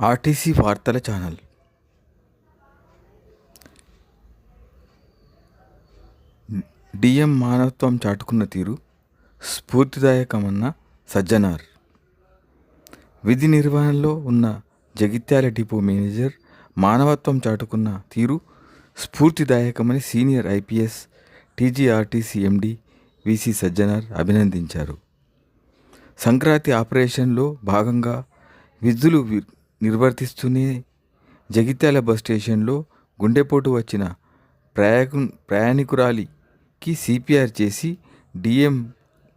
RTC వార్తల channel. DM మానవత్వం చాటుకున్న తీరు స్ఫూర్తిదాయకమన్న సజ్జనార్. విధి నిర్వహణలో ఉన్న జగిత్యాల డిపో మేనేజర్ మానవత్వం చాటుకున్న తీరు స్ఫూర్తిదాయకమని senior IPS TGRTC MD VC Sajjanar అభినందించారు. సంక్రాంతి ఆపరేషన్లో భాగంగా విధులు నిర్వర్తిస్తూనే జగిత్యాల బస్ స్టేషన్లో గుండెపోటు వచ్చిన ప్రయాకు ప్రయాణికురాలికి సిపిఆర్ చేసి డిఎం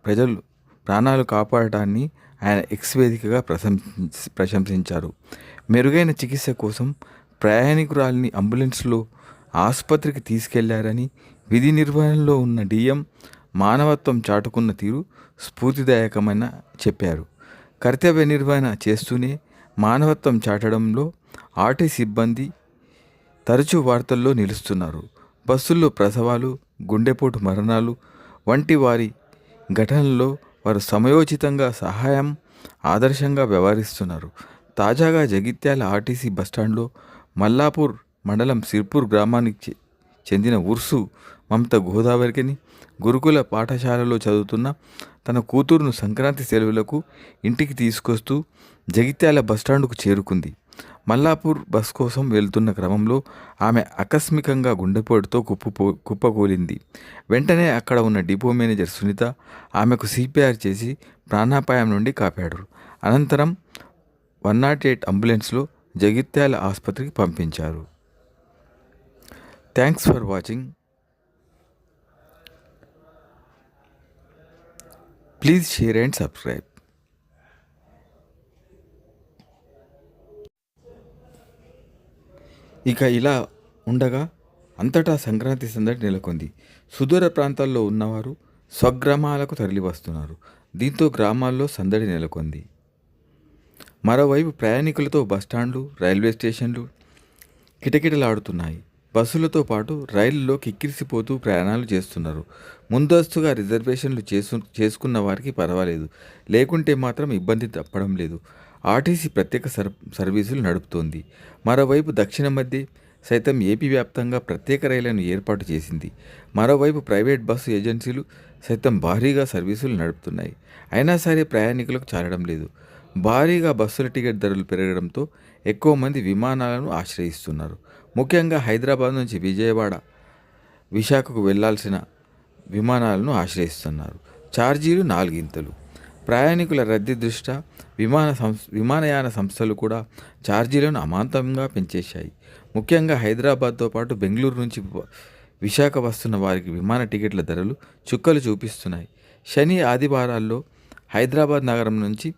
ప్రజలు ప్రాణాలు కాపాడటాన్ని ఆయన ఎక్స్ వేదికగా ప్రశంసి ప్రశంసించారు. మెరుగైన చికిత్స కోసం ప్రయాణికురాలిని అంబులెన్స్లో ఆసుపత్రికి తీసుకెళ్ళారని విధి నిర్వహణలో ఉన్న డిఎం మానవత్వం చాటుకున్న తీరు స్ఫూర్తిదాయకమైన చెప్పారు. కర్తవ్య నిర్వహణ చేస్తూనే మానవత్వం చాటడంలో ఆర్టీ సిబ్బంది తరచూ వార్తల్లో నిలుస్తున్నారు. బస్సుల్లో ప్రసవాలు గుండెపోటు మరణాలు వంటి వారి ఘటనల్లో వారు సమయోచితంగా సహాయం ఆదర్శంగా వ్యవహరిస్తున్నారు. తాజాగా జగిత్యాల ఆర్టీసీ బస్టాండ్లో మల్లాపూర్ మండలం సిర్పూర్ గ్రామానికి చె- చెందిన ఉర్సు మమత గోదావరికిని గురుకుల పాఠశాలలో చదువుతున్న తన కూతురును సంక్రాంతి సెలవులకు ఇంటికి తీసుకొస్తూ జగిత్యాల బస్టాండుకు చేరుకుంది. మల్లాపూర్ బస్ కోసం వెళ్తున్న క్రమంలో ఆమె ఆకస్మికంగా గుండెపోటుతో కుప్పపో కుప్పకూలింది. వెంటనే అక్కడ ఉన్న డిపో మేనేజర్ సునీత ఆమెకు సిపిఆర్ చేసి ప్రాణాపాయం నుండి కాపాడారు. అనంతరం వన్ నాట్ ఎయిట్ అంబులెన్స్లో జగిత్యాల ఆసుపత్రికి పంపించారు. Thanks for watching. Please share and subscribe. ఇక ఇలా ఉండగా అంతటా సంక్రాంతి సందడి నెలకొంది. సుదూర ప్రాంతాల్లో ఉన్నవారు స్వగ్రామాలకు తరలివస్తున్నారు. దీంతో గ్రామాల్లో సందడి నెలకొంది. మరోవైపు ప్రయాణికులతో బస్టాండ్లు రైల్వే స్టేషన్లు కిటకిటలాడుతున్నాయి. బస్సులతో పాటు రైళ్ళలో కిక్కిరిసిపోతూ ప్రయాణాలు చేస్తున్నారు. ముందస్తుగా రిజర్వేషన్లు చేసు చేసుకున్న వారికి పర్వాలేదు. లేకుంటే మాత్రం ఇబ్బంది తప్పడం లేదు. ఆర్టీసీ ప్రత్యేక సర్ సర్వీసులు నడుపుతోంది. మరోవైపు దక్షిణ మధ్య సైతం ఏపీ వ్యాప్తంగా ప్రత్యేక రైళ్ళను ఏర్పాటు చేసింది. మరోవైపు ప్రైవేట్ బస్సు ఏజెన్సీలు సైతం భారీగా సర్వీసులు నడుపుతున్నాయి. అయినా సరే ప్రయాణికులకు చాలడం లేదు. భారీగా బస్సుల టికెట్ ధరలు పెరగడంతో ఎక్కువ మంది విమానాలను ఆశ్రయిస్తున్నారు. ముఖ్యంగా హైదరాబాద్ నుంచి విజయవాడ విశాఖకు వెళ్ళాల్సిన విమానాలను ఆశ్రయిస్తున్నారు. ఛార్జీలు నాలుగింతలు. ప్రయాణికుల రద్దీ దృష్ట్యా విమాన సంస్ విమానయాన సంస్థలు కూడా ఛార్జీలను అమాంతంగా పెంచేశాయి. ముఖ్యంగా హైదరాబాద్తో పాటు బెంగళూరు నుంచి విశాఖ వస్తున్న వారికి విమాన టికెట్ల ధరలు చుక్కలు చూపిస్తున్నాయి. శని ఆదివారాల్లో హైదరాబాద్ నగరం నుంచి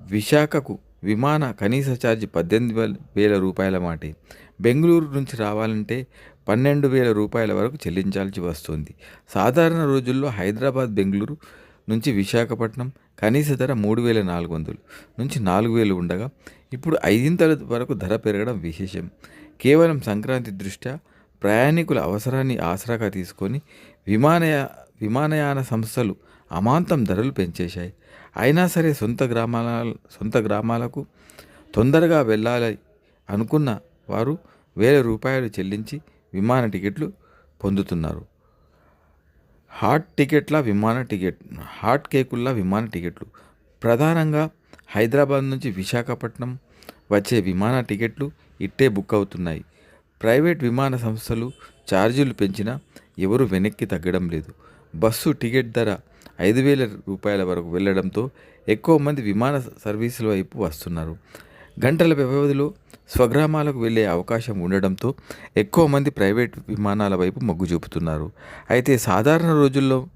విశాఖకు విమాన కనీస ఛార్జీ పద్దెనిమిది వేల రూపాయల మాటే. బెంగళూరు నుంచి రావాలంటే పన్నెండు వేల రూపాయల వరకు చెల్లించాల్సి వస్తుంది. సాధారణ రోజుల్లో హైదరాబాద్ బెంగళూరు నుంచి విశాఖపట్నం కనీస ధర మూడు వేల నాలుగు వందలు నుంచి నాలుగు వేలు ఉండగా ఇప్పుడు ఐదింతల వరకు ధర పెరగడం విశేషం. కేవలం సంక్రాంతి దృష్ట్యా ప్రయాణికుల అవసరాన్ని ఆసరాగా తీసుకొని విమానయా విమానయాన సంస్థలు అమాంతం ధరలు పెంచేశాయి. అయినా సరే సొంత గ్రామాల సొంత గ్రామాలకు తొందరగా వెళ్ళాలి అనుకున్న వారు వేల రూపాయలు చెల్లించి విమాన టికెట్లు పొందుతున్నారు. హాట్ టికెట్ల విమాన టికెట్ హాట్ కేకుల్లా విమాన టికెట్లు. ప్రధానంగా హైదరాబాద్ నుంచి విశాఖపట్నం వచ్చే విమాన టికెట్లు ఇట్టే బుక్ అవుతున్నాయి. ప్రైవేట్ విమాన సంస్థలు ఛార్జీలు పెంచినా ఎవరు వెనక్కి తగ్గడం లేదు. బస్సు టికెట్ ధర ఐదు వేల రూపాయల వరకు వెళ్ళడంతో ఎక్కువ మంది విమాన సర్వీసుల వైపు వస్తున్నారు. గంటల వ్యవధిలో స్వగ్రామాలకు వెళ్ళే అవకాశం ఉండడంతో ఎక్కువ మంది ప్రైవేట్ విమానాల వైపు మొగ్గు చూపుతున్నారు. అయితే సాధారణ రోజుల్లో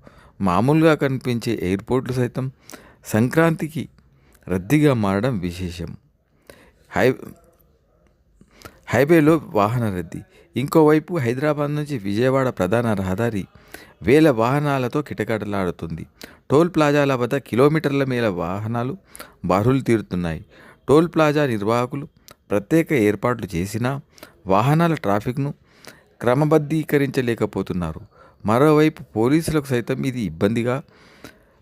మామూలుగా కనిపించే ఎయిర్పోర్ట్లు సైతం సంక్రాంతికి రద్దీగా మారడం విశేషం. హై హైవేలో వాహన రద్దీ. ఇంకోవైపు హైదరాబాద్ నుంచి విజయవాడ ప్రధాన రహదారి వేల వాహనాలతో కిటకటలాడుతుంది. టోల్ ప్లాజాల వద్ద కిలోమీటర్ల మేర వాహనాలు బారులు తీరుతున్నాయి. టోల్ ప్లాజా నిర్వాహకులు ప్రత్యేక ఏర్పాట్లు చేసినా వాహనాల ట్రాఫిక్ను క్రమబద్ధీకరించలేకపోతున్నారు. మరోవైపు పోలీసులకు సైతం ఇది ఇబ్బందిగా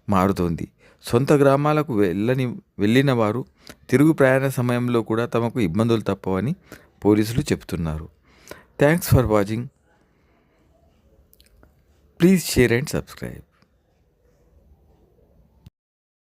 మారుతోంది. సొంత గ్రామాలకు వెళ్ళని వెళ్ళిన వారు తిరుగు ప్రయాణ సమయంలో కూడా తమకు ఇబ్బందులు తప్పవని పోలీసులు చెబుతున్నారు. Thanks for watching. Please share and subscribe.